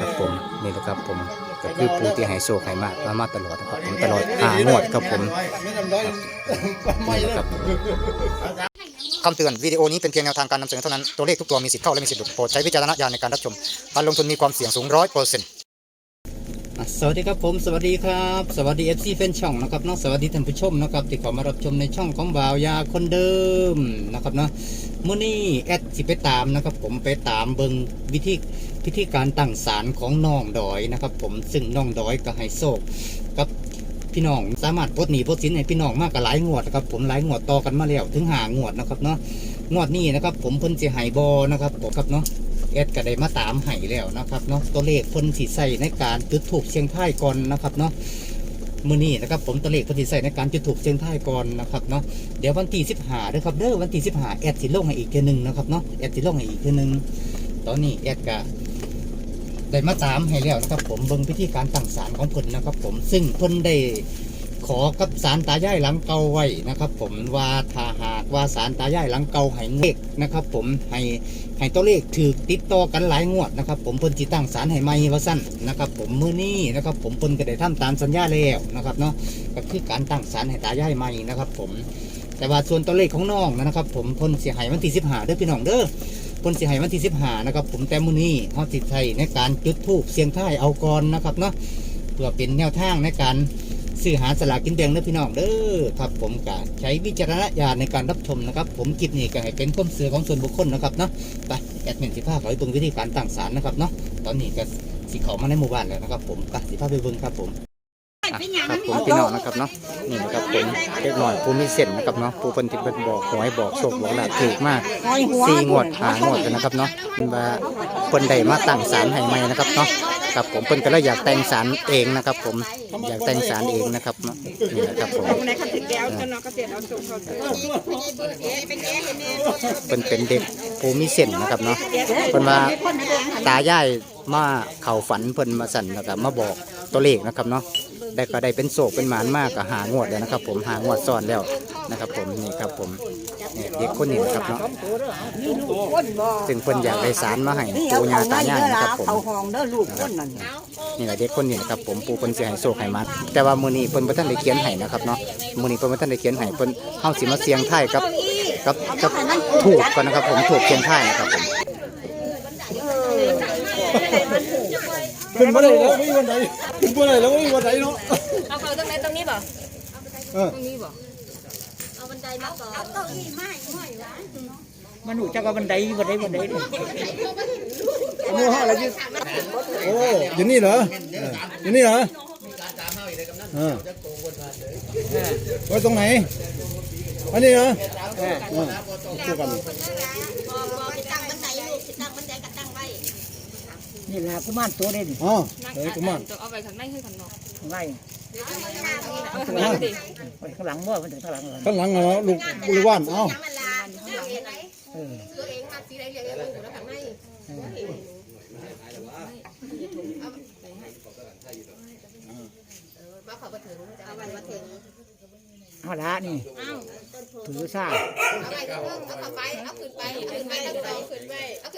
ครับผมนี่แหละครับผมก็คือปูที่หายโศกหายมากมามาตลอดนะครับผมตลอดหางวดครับผมนี่นะครับคำเตือนวิดีโอนี้เป็นเพียงแนวทางการนำเสนอเท่านั้น ตัวเลขทุกตัวมีสิทธิ์เข้าและมีสิทธิ์หลุดโปรดใช้วิจารณญาณในการรับชมการลงทุนมีความเสี่ยงสูงร้อยเปอร์เซ็นต์ สวัสดีครับผมสวัสดีครับสวัสดี FC แฟนช่องนะครับน้องสวัสดีท่านผู้ชมนะครับที่เข้ามารับชมในช่องของบ่าวยาคนเดิมนะครับเนาะเมื้อนี้แอดสิไปตามนะครับ ผมไปตามเบิงวิธีพิธีการตั้งศาลของน้องดอยนะครับ ผมซึ่งน้องดอยก็ให้โศกกับพี่น้องสามารถปลดหนี้ปลดสินให้พี่น้องมากกับหลายงวดนะครับผมหลายงวดต่อกันมาแล้วถึงหางวดนะครับเนาะงวดนี้นะครับ ผมเพิ่นสิให้บอนะครับผมครับเนาะ อดก็ได้มาตามให้แล้วนะครับเนาะตัวเลขเพิ่นสิใส่ในการจุดถูกเชียงท้ายก่อนนะครับเนาะมือนี้นะครับผมตัวเลขเพิ่นสิใส่ในการจุดถูกเชียงท้ายก่อนนะครับเนาะเดี๋ยววันที่15เด้อครับเด้อวันที่15แอดสิลงให้อีกเทื่นึงนะครับเนาะแอดสิลงให้อีกเทื่นึงตอนนี้แอดก็ได้มาตามให้แล้วนะครับผมเบิ่งพิธีการตั้งศาลของเพิ่นนะครับผมซึ่งเพิ่นได้ ขอกับสารตายายหลังเก่าไว้นะครับ ผมว่าถ้าหากว่าสารตายายหลังเก่าให้เลขนะครับ ผมให้ให้ตัวเลขถือติดต่อกันหลายงวดนะครับ ผมเพิ่นจิตั้งสารให้ใหม่ว่าสั้นนะครับ ผมมื้อนี้นะครับ ผมเพิ่นก็ได้ทำตามสัญญาแล้วนะครับเนาะก็คือการตั้งสารให้ตายายใหม่นะครับ ผมแต่ว่าส่วนตัวเลขของน้องนะครับ ผมเพิ่นสิให้วันที่15เด้อพี่น้องเด้อเพิ่นสิให้วันที่15นะครับ ผมแต่มื้อนี้เฮาสิใช้ในการจุดธูปเสียงทายเอาก่อนนะครับเนาะเพื่อเป็นแนวทางในการ ซื้อหาสลากกินแบ่งเด้อพี่น้องเด้อครับผมก็ใช้วิจารณญาณในการรับชมนะครับ ผมคลิปนี้ก็ให้เป็นความเสื่อของส่วนบุคคลนะครับเนาะไปแอดมินสิพาเขาไปเบิ่งวิธีการตั้งศาลนะครับเนาะตอนนี้ก็สิเขามาในหมู่บ้านแล้วนะครับ ผมไปสิพาไปเบิ่งครับผมอะครับผมพี่น้องนะครับเนาะนี่นะครับผมเล็กหน่อยผู้มีเส้นนะครับเนาะผู้เพิ่นที่เพิ่นบอกหวยบอกโชคบอกลาภถูกมากสี่งวดหางวดกันนะครับเนาะเพิ่นว่าเพิ่นได้มาตั้งศาลให้ใหม่นะครับเนาะ ครับผมเพิ่นก็เลยอยากแต่งสารเองนะครับ ผมอยากแต่งสารเองนะครับเนาะนี่นะครับผมในคันถึงแก้วจะนอก็เสียเอาส่งเขาเป็นเป็นเด็กภูมิเส้นนะครับเนาะเพิ่นว่าตายายมาเข่าฝันเพิ่นมาสั่นแล้วก็มาบอกตัวเลขนะครับเนาะ ได้ก็ได้เป็นโศกเป็นหมานมากก็หางวดแล้วนะครับ ผมหางวดซ้อนแล้วนะครับ ผมนี่ครับผมนี่เด็กคนนี้นะครับเนาะซึ่งเพิ่นอยากได้สารมาให้ปู่ย่าตายายนะครับผมเขาห้องเด้อลูกคนนั้นนี่แหละเด็กคนนี้นะครับผมปูเพิ่นสิให้โชคให้มันแต่ว่ามื้อนี้เพิ่นบ่ทันได้เขียนให้นะครับเนาะมื้อนี้เพิ่นบ่ทันได้เขียนให้เพิ่นเฮาสิมาเสียงทายกับกับกับถูกก่อนนะครับ ผมถูกเขียนทายนะครับผมขึ้นมาได้แล้วไม่มีวันไห นขึ้นมาได้แล้วไม่มีวันไหนเนาะเอาเขาตรงไหนตรงนี้บ่เออตรงนี้บ่มันหนูจะกับบันไดบันไดบันไดเลยโอ้ห้าอะไรยี่โอ้อยู่นี่เหรอเอออยู่นี่เหรอเออไว้ตรงไหนอันนี้เหรอเออเออคู่กั นนี่แหละกุมารตัวเด่นอ๋อเฮ้ยกุมารตัวเอาไปข้างในคือข้างนอกไล่เอาข้างหลังดิไปข้างหลังบ่มันถึงข้างหลังหลังข้างหลังเหรอลูกบริวารเอ้าเออเอาละนี่ถือซ่าเออ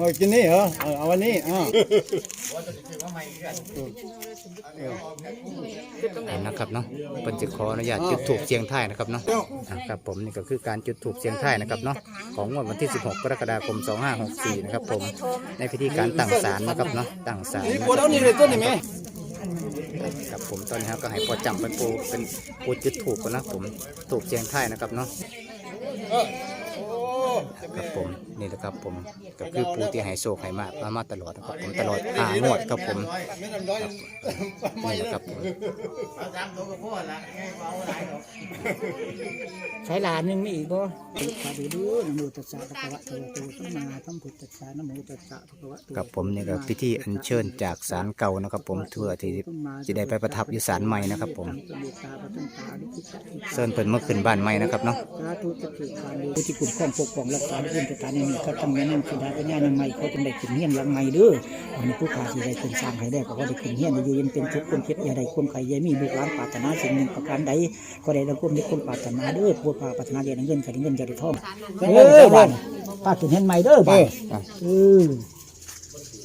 เอากินนี่เหรอเออเอาวันนี้อ่านะครับเนาะเพิ่นสิขออนุญาตจุดถูกเสียงทายนะครับเนาะอะครับผมนี่ก็คือการจุดถูกเสียงทายนะครับเนาะของงวดวันที่ 16 กรกฎาคม 2564 นะครับผมในพิธีการตั้งศาลนะครับเนาะตั้งศาล นี่นะปวดเอานี่เลยต้นนี่ไหมครับผมตอนนี้ครับก็ให้พอจำเป็นปูเป็นปูจุดถูกก่อนนะผมถูกเสียงทายนะครับเนาะครับผม นี่แหละครับผมก็คือปูที่ให้โชคให้มากมามาตลอดนะครับผมตลอดหางวดครับผมนี่แหละครับผมใช้หลานหนึ่งไม่อีกบ่ขอดูดูนะโมตัสสะภะคะวะโตโตสัมมาสัมพุทธัสสะนะโมตัสสะภะคะวะโตกับผมนี่ก็พิธีอัญเชิญจากศาลเก่านะครับ ผมเพื่อที่จะได้ไปประทับอยู่ศาลใหม่นะครับ ผมเชิญเพิ่นเมื่อขึ้นบ้านใหม่นะครับเนาะสาธุจะเกิดการรู้ที่คุ้มครองปกป้องรักษาเพื่อนสถานในนี้ก็ต้องแนะนำคือดาเป็นญาณใหม่เขาจึงได้ขึ้นเฮียนหลังใหม่เด้ออันนี้ผู้ขาสิได้ขึ้นสร้างให้ได้ก็ว่าได้ขึ้นเฮียนอยู่เย็นเป็นทุกข์คนเพ็ดอย่าได้ความใครอย่ามีลูกหลานปรารถนาสิ่งหนึ่งประการใดก็ได้รับความมีคนปรารถนาเด้อผู้ปรารถนาเรียนเงินก็ได้เงินจะได้ทองเออบ้านป้าขึ้นเฮียนใหม่เด้อบ้านเออ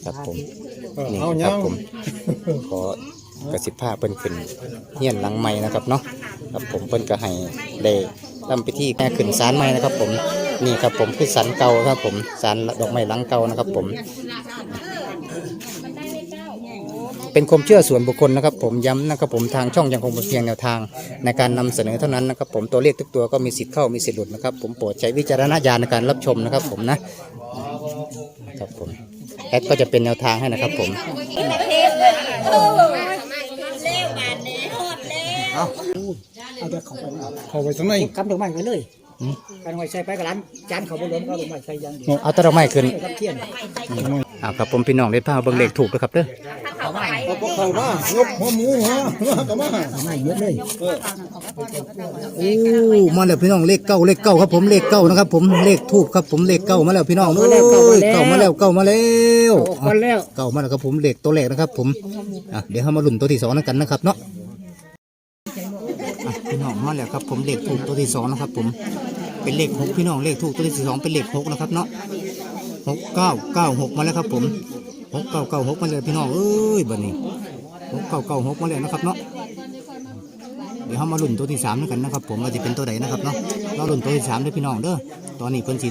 ครับผมเออนี่เอาคยัรับงผมขอกระสิบผ้าเปิ้นขึ้นเฮียนหลังไม้นะครับเนาะครับผมเปิ้นก็ให้ได้ทำพิธีแม่ขึ้นศาลไม้นะครับผม นี่ครับผมคือศาลเก่าครับผมศาลดอกไม้หลังเก่านะครับผม เป็นความเชื่อส่วนบุคคลนะครับ ผมย้ำนะครับผมทางช่องยังคงเป็นเพียงแนวทาง ในการนำเสนอเท่านั้นนะครับ ผมตัวเลขทุกตัวก็มีสิทธิ์เข้ามีสิทธิ์หลุดนะครับ ผมโปรดใช้วิจารณญาณในการรับชมนะครับ ผมนะครับผมแอดก็จะเป็นแนวทางให้นะครับ ผมเอาเดี๋ยวเขาไปเอาเข้าไปข้างในกำดอกไม้ไปเลย กันไว้ใส่ไปกับร้านจานเขาบนล้มก็ดอกไม้ใส่อยังเดียวเอาตะดอกไม้ขึ้นกับเทียนอ่าครับผมพี่น้องได้พาเบิ่งเลขถูกด้วยครับเด้อเอาไม้เอาพวกเข้ามายกหัวหมูหัวหัวกลับมาเอาไม้เยอะเลยโอ้มาแล้วพี่น้องเลขเก้าเลขเก้าครับผมเลขเก้านะครับ ผมเลขถูกครับผมเลขเก้ามาแล้วพี่น้องเอ้ยเก้ามาแล้วเก้ามาแล้วออกกันแล้วเก้ามาแล้วครับผมเลขตัวแรกนะครับ ผมอะเดี๋ยวเรามาลุ้นตัวที่สองกันนะครับเนาะอะ พี่น้องมาแล้วครับผมเลขถูกตัวที่สองนะครับ ผมเป็นเลขหกพี่น้องเลขถูกตัวที่สองเป็นเลขหกนะครับเนาะหกเก้าเก้าหกมาแล้วครับ ผมหกเก้าเก้าหกมาเลยพี่น้องเอ้ยบัดนี้หกเก้าเก้าหกมาแล้วนะครับเนาะเดี๋ยวเรามาลุ้นตัวที่สามด้วยกันนะครับ ผมว่าจะเป็นตัวไหนนะครับเนาะเราลุ้นตัวที่สามด้วยพี่น้องเด้อตอนนี้เพิ่นสิ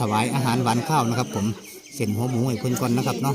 ถวายอาหารหวานข้าวนะครับ ผมเส้นหัวหมูให้เพิ่นก่อนนะครับเนาะ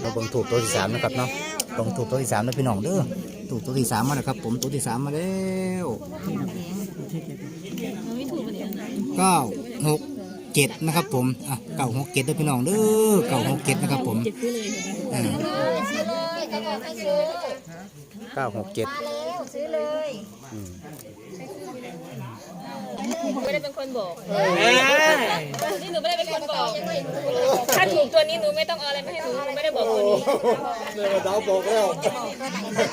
เราเบิ่งถูกตัวที่สามนะครับเนาะลงถูกตัวที่สามแล้วพี่น้องเด้อถูกตัวที่สามมาแล้วครับ ผมตัวที่สามมาแล้วเก้าหกเจ็ดนะครับ ผมอะเก้าหกเจ็ดเด้อพี่น้องเด้อเก้าหกเจ็ดนะครับผมอ่าเก้าหกเจ็ดซื้อเลย ไม่ได้เป็นคนบอกนี่หนูไม่ได้เป็นคนบอก ถ้าถูกตัวนี้หนูไม่ต้องเอาอะไรมาให้หนูหนูไม่ได้บอกตัวนี้เนี่ยดาวบอกแล้ว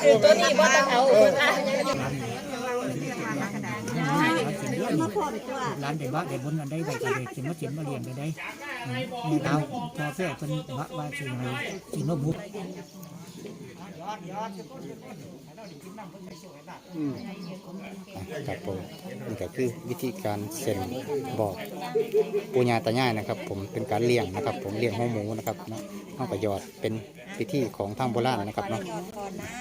คือตัวนี้ว่าจะเอาอะร้านเด็ดบ้าเด็ดบนกันได้ใบกระเด็ดกินมะเจียนมะเรียนไปได้มีดาวพอแฝดเป็นบะว่าสิไงกินนกบุก ครับผมนี่ก็คือวิธีการเซ็นบอกปูญาตายายนะครับ ผมเป็นการเลี้ยงนะครับ ผมเลี้ยงหัวหมูนะครับเนาะข้าวประยอดเป็นพิธีของทางโบราณนะครับเนาะ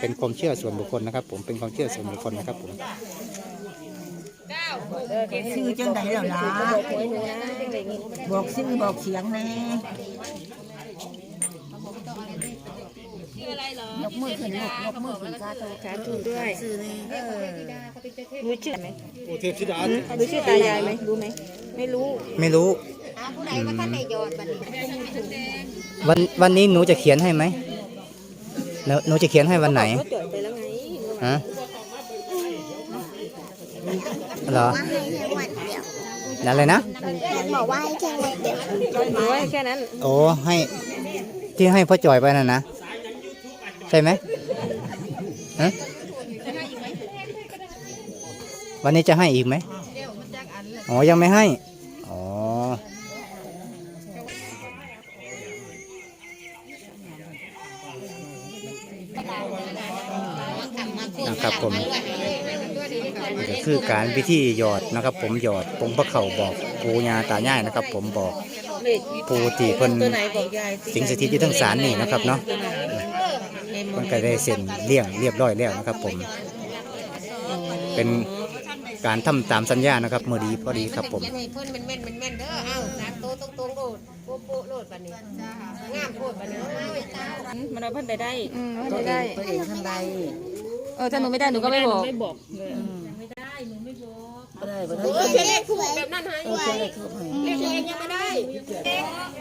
เป็นความเชื่อส่วนบุคคลนะครับ ผมเป็นความเชื่อส่วนบุคคลนะครับผมชื่อจังไดแล้วล่ะบอกชื่อบอกเสียงแน่ กมือขึ้นยกยกมือขึ้นสาธุสาธุด้วยซื้อเลยเออรู้ชื่อไหมโอเทพธิดารู้ชื่อตายายไหมรู้ไหมไม่รู้ไม่รู้วผู้ใดว่าท่านได้ยอดบัดนี้วันวันนี้หนูจะเขียนให้ไหมหนูหนูจะเขียนให้วันไหนฮะเหรอแล้วันเดียวนั่นเลยนะบอกว่าให้แค่วันเดียวให้แค่นั้น โอ้ให้ที่ให้พ่อจอยไปน่ะนะ ใช่ไหมฮะวันนี้จะให้อีกไหมอ๋อ ยังไม่ให้ อ๋อ นะครับผมนี่ก็คือการพิธีหยอดนะครับ ผมหยอดปงพระเข่าบอกปูญาตายายนะครับ ผมบอกปูที่เพิ่นสิงสถิตอยู่ทั้งศาลนี่นะครับเนาะ มันก็ได้เซ็นเลี่ยงเรียบร้อยแล้วนะครับ ผม เป็นการทำตามสัญญานะครับเมื่อดีพอดีครับผม ให้เพิ่นเป็นแม่นเป็นแม่นเด้อเอ้าสามโตตรงตรงโลดโป๊ะโป๊ะโลดบัดนี้งามโพดบัดนี้มันเอาเพิ่นไปได้อืมไม่ได้ ตัวเองทำไรเออถ้าหนูไม่ได้หนูก็ไม่บอก ไม่ได้ไม่ได้ไม่ได้เขียนเลขถูกแบบนั้นให้เออเขียนเลขถูกให้เลขเองยังไม่ได้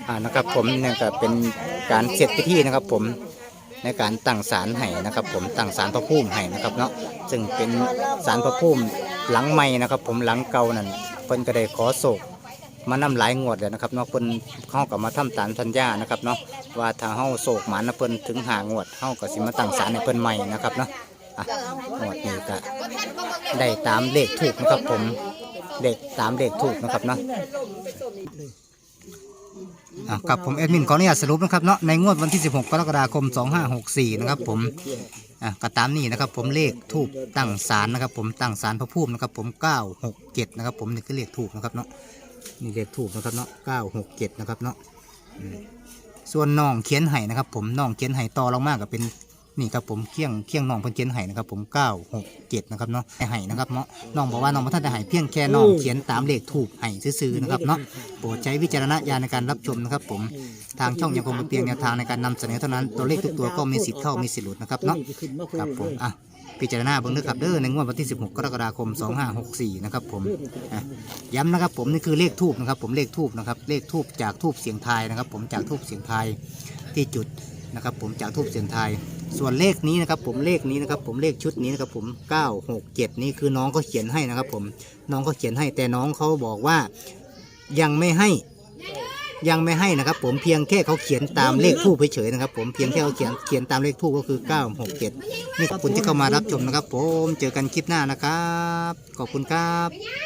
อ่านะครับผมเนี่ยก็เป็นการเสร็จพิธีนะครับ ผม ในการตั้งศาลให้นะครับ ผมตั้งศาลพระภูมิให้นะครับเนาะซึ่งเป็นศาลพระภูมิหลังใหม่นะครับ ผมหลังเก่านั่นเพิ่นก็ได้ขอโศกมานำหลายงวดแล้วนะครับเนาะเพิ่นเข้ากับมาทำตามสัญญานะครับเนาะว่าถ้าเฮาโศกหมันนะเพิ่นถึงหางวดเฮาก็สิมาตั้งศาลให้เพิ่นใหม่นะครับเนาะอะงวดนี้ก็ได้ตามเลขถูกนะครับผมเลขตามเลขถูกนะครับเนาะ อะครับผมแอดมินขออนุญาตสรุปนะครับเนาะในงวดวันที่ 16 กรกฎาคม 2564 นะครับผมอะก็ตามนี้นะครับผมเลขทูบตั้งศาลนะครับ ผมตั้งศาลพระภูมินะครับ ผม967นะครับ ผมนี่คือเลขทูบนะครับเนาะนี่เลขทูบนะครับเนาะ967นะครับเนาะส่วนน้องเขียนไห้นะครับ ผมน้องเขียนไห้ต่อลงมากกับเป็น นี่ครับผมเคียงเคียงน้องเพิ่นเขียนไห้นะครับผม967นะครับเนาะไห้นะครับเนาะน้องบอกว่าน้องมาท่านได้ไห้เพียงแค่น้องเขียนตามเลขทูบไห้ซื่อๆนะครับเนาะโปรดใช้วิจารณญาณในการรับชมนะครับผมทางช่องยังคงเป็นเพียงแนวทางในการนำเสนอเท่านั้นตัวเลขทุกตัวก็มีสิทธิ์เข้ามีสิทธิ์หลุดนะครับเนาะครับผมอะพิจารณาเบิ่งด้วยครับเด้อในงวดวันที่ 16 กรกฎาคม 2564 นะครับผมอะย้ำนะครับผมนี่คือเลขทูบนะครับผมเลขทูบนะครับเลขทูบจากทูบเสียงทายนะครับผมจากทูบเสียงทายที่จุด นะครับผมจากทูบเสียงไทยส่วนเลขนี้นะครับผมเลขนี้นะครับผมเลขชุดนี้นะครับผม 967 นี่คือน้องเขาเขียนให้นะครับผมน้องเขาเขียนให้แต่น้องเขาบอกว่ายังไม่ให้ยังไม่ให้นะครับ ผมเพียงแค่เขาเขียนตามเลขทูบเฉยๆนะครับ ผมเพียงแค่เขาเขียนเขียนตามเลขทูบก็คือ 967 นี่ขอบคุณที่เข้ามารับชมนะครับ ผมเจอกันคลิปหน้านะครับ ขอบคุณครับ